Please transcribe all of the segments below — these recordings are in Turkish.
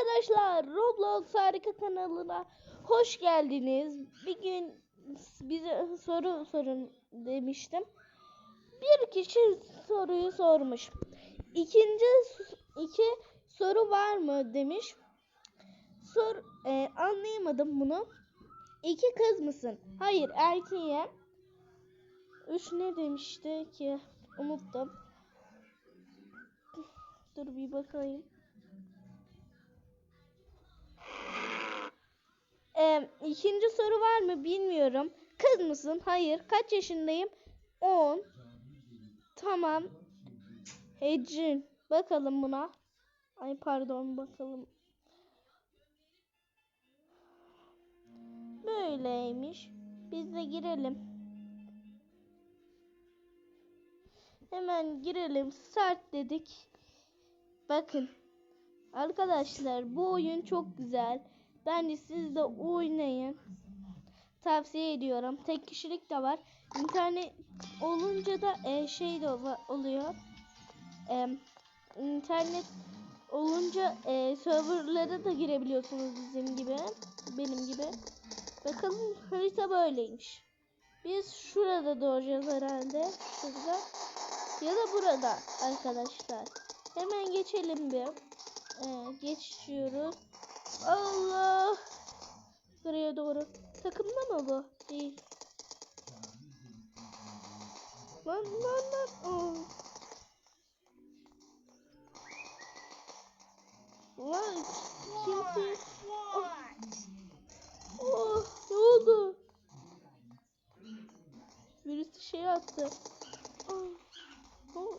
Arkadaşlar Roblox harika kanalına hoş geldiniz. Bir gün bize soru sorun demiştim. Bir kişi soruyu sormuş. İkinci iki soru var mı demiş. Sor e, anlayamadım bunu. İki kız mısın? Hayır erkeğim. Üç ne demişti ki? Unuttum. Dur bir bakayım. Ee, ikinci soru var mı bilmiyorum. Kız mısın? Hayır. Kaç yaşındayım? 10. Tamam. Hecin. Bakalım buna. Ay pardon bakalım. Böyleymiş. Biz de girelim. Hemen girelim. Start dedik. Bakın. Arkadaşlar bu oyun çok güzel. Bence siz de oynayın. Tavsiye ediyorum. Tek kişilik de var. İnternet olunca da e, şey de oluyor. E, internet olunca e, serverlara da girebiliyorsunuz bizim gibi. Benim gibi. Bakalım harita böyleymiş. Biz şurada doğacağız herhalde. Şurada. Ya da burada arkadaşlar. Hemen geçelim bir. Ee, geçiyoruz. Allah. Buraya doğru. Takımda mı bu? Değil. Lan lan lan. Oh. Lan kimse... Oh. oh ne oldu? Birisi şey attı. Oh. Oh.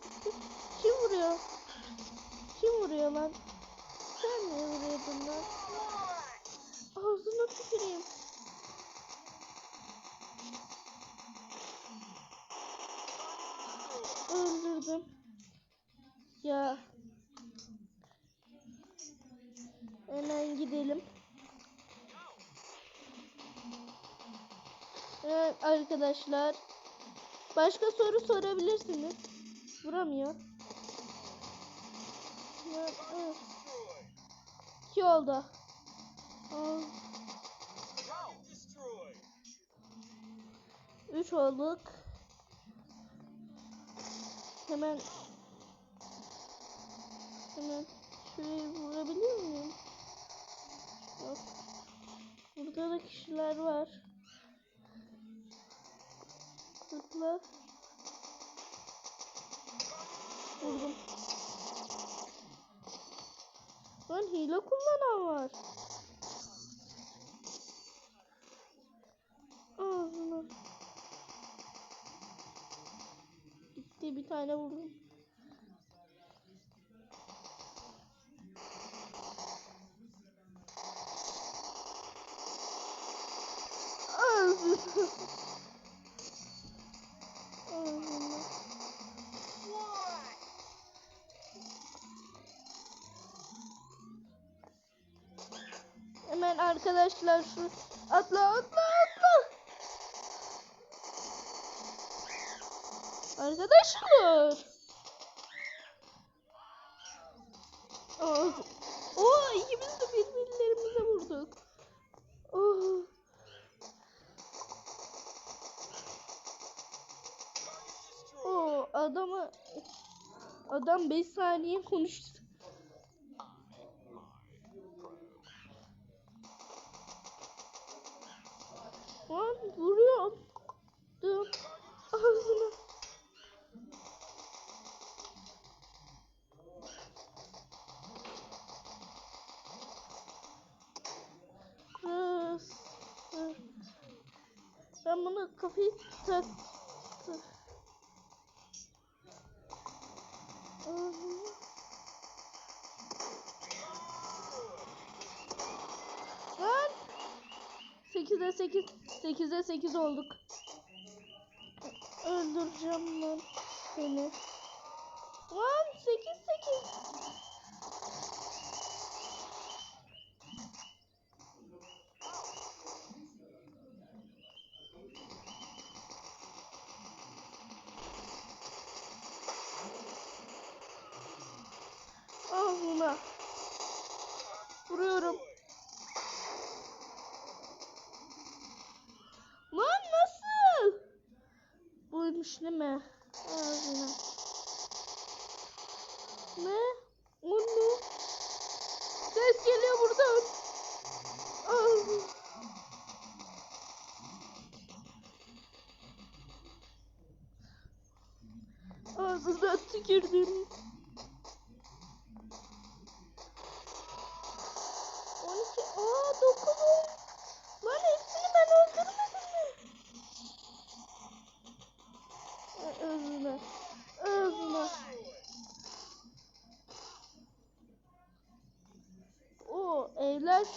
Kim vuruyor? Kim vuruyor lan? Mi vuruyordun lan? Ağzına tüküreyim. Öldürdüm. Ya. Hemen gidelim. Evet arkadaşlar. Başka soru sorabilirsiniz. Vuramıyor. Ya, evet. İki oldu. Aa, Üç olduk. Hemen hemen şurayı vurabiliyor muyum? Yok. Burada da kişiler var. Zıpla. Vurdum. Lan hile kullanan var. Ağzına. Gitti bir tane vurdum. Ağzına. Arkadaşlar şu atla atla atla. Arkadaşlar. Oh. Oo ikimiz de birbirlerimize vurduk. Oh. Oo adamı adam 5 saniye konuştu. Lan vuruyorum. Dur. Ağzına. Kız. Ben bunu kafayı tak. Ağzına. 8'e 8 8'e 8 olduk. Öldüreceğim lan seni. Lan 8 8. tükürdüm. 12 aa 9 Lan hepsini ben öldürmedim mi? Ay, Özüne. Özüne. O evler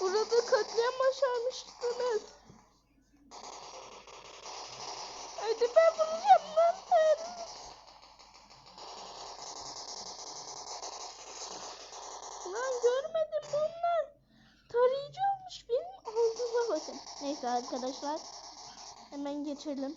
Burada katliam başarmıştınız. Hadi ben bulacağım lan ben. Lan görmedim bunlar. Tarayıcı olmuş benim ağzıma bakın. Neyse arkadaşlar. Hemen geçelim.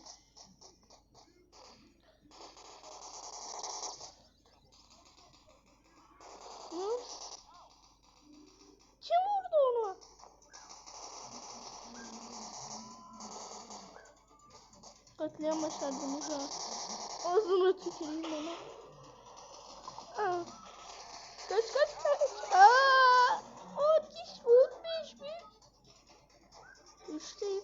Katliam başardınız ha. Ağzına tüküreyim onu. Aa. Kaç kaç kaç. Aa! O diş ölmüş mü? Üçteyim.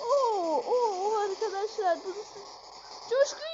Oo, oo arkadaşlar burası coşkuyla